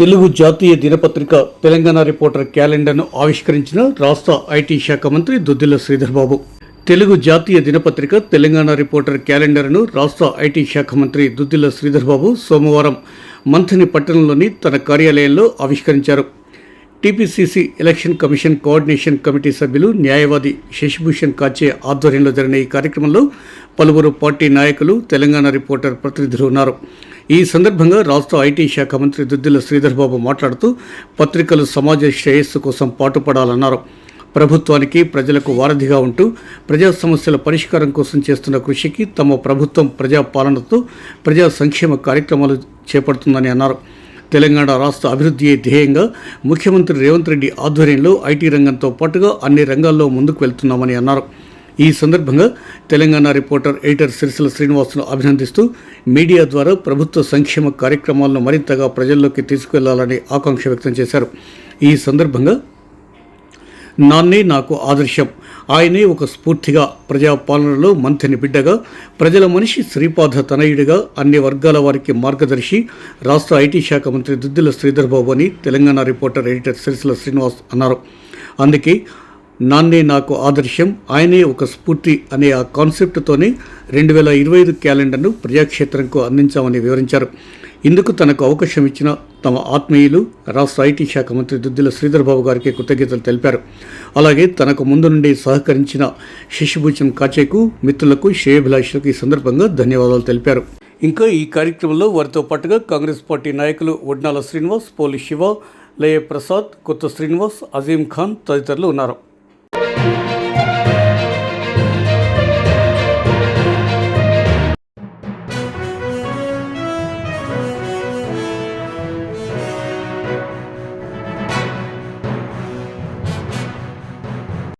తెలుగు జాతీయ దినపత్రిక తెలంగాణ రిపోర్టర్ క్యాలెండర్ను ఆవిష్కరించిన రాష్ట్ర ఐటీ శాఖ మంత్రి దుద్దిల్ల శ్రీధర్ బాబు తెలుగు జాతీయ దినపత్రిక తెలంగాణ రిపోర్టర్ క్యాలెండర్ను రాష్ట్ర ఐటీ శాఖ మంత్రి దుద్దిల్ల శ్రీధర్ బాబు సోమవారం మంథని పట్టణంలోని తన కార్యాలయంలో ఆవిష్కరించారు. TPCC election commission coordination committee సభ్యులు న్యాయవాది శశిభూషణ్ కాచే ఆధ్వర్యంలో జరిగిన ఈ కార్యక్రమంలో పలువురు పార్టీ నాయకులు తెలంగాణ రిపోర్టర్ ప్రతినిధులు ఉన్నారు. ఈ సందర్భంగా రాష్ట్ర ఐటీ శాఖ మంత్రి దుద్దిల శ్రీధర్బాబు మాట్లాడుతూ పత్రికలు సమాజ శ్రేయస్సు కోసం పాటుపడాలన్నారు. ప్రభుత్వానికి ప్రజలకు వారధిగా ఉంటూ ప్రజా సమస్యల పరిష్కారం కోసం చేస్తున్న కృషికి తమ ప్రభుత్వం ప్రజా పాలనతో ప్రజా సంక్షేమ కార్యక్రమాలు చేపడుతుందని అన్నారు. తెలంగాణ రాష్ట్ర అభివృద్ధి ధ్యేయంగా ముఖ్యమంత్రి రేవంత్ రెడ్డి ఆధ్వర్యంలో ఐటీ రంగంతో పాటుగా అన్ని రంగాల్లో ముందుకు వెళ్తున్నామని అన్నారు. ఈ సందర్భంగా తెలంగాణ రిపోర్టర్ ఎడిటర్ సిరిసిల శ్రీనివాసును అభినందిస్తూ మీడియా ద్వారా ప్రభుత్వ సంక్షేమ కార్యక్రమాలను మరింతగా ప్రజల్లోకి తీసుకెళ్ళాలని ఆకాంక్ష వ్యక్తం చేశారు. ఈ సందర్భంగా నాన్నే నాకు ఆదర్శం. ఆయనే ఒక స్ఫూర్తిగా ప్రజాపాలనలో మంత్రిని బిడ్డగా ప్రజల మనిషి శ్రీపాద తనయుడిగా అన్ని వర్గాల వారికి మార్గదర్శి రాష్ట్ర ఐటీ శాఖ మంత్రి దుద్దిల శ్రీధర్ బాబు అని తెలంగాణ రిపోర్టర్ ఎడిటర్ సిరిసిల శ్రీనివాస్ అన్నారు. అందుకే నాన్నే నాకు ఆదర్శం ఆయనే ఒక స్ఫూర్తి అనే ఆ కాన్సెప్ట్తోనే రెండు వేల ఇరవై ఐదు క్యాలెండర్ను ప్రజాక్షేత్రంకు అందించామని వివరించారు. ఇందుకు తనకు అవకాశం ఇచ్చిన తమ ఆత్మీయులు రాష్ట్ర ఐటీ శాఖ మంత్రి దుద్దిల శ్రీధర్ బాబు గారికి కృతజ్ఞతలు తెలిపారు. అలాగే తనకు ముందు నుండి సహకరించిన శశిభూషణ్ కాచేకు మిత్రులకు శ్రేయభిలాషులకు ఈ సందర్భంగా ధన్యవాదాలు తెలిపారు. ఇంకా ఈ కార్యక్రమంలో వారితో పాటుగా కాంగ్రెస్ పార్టీ నాయకులు ఒడ్నాల శ్రీనివాస్ పోలి శివ లయ ప్రసాద్ కొత్త శ్రీనివాస్ అజీం ఖాన్ తదితరులు ఉన్నారు.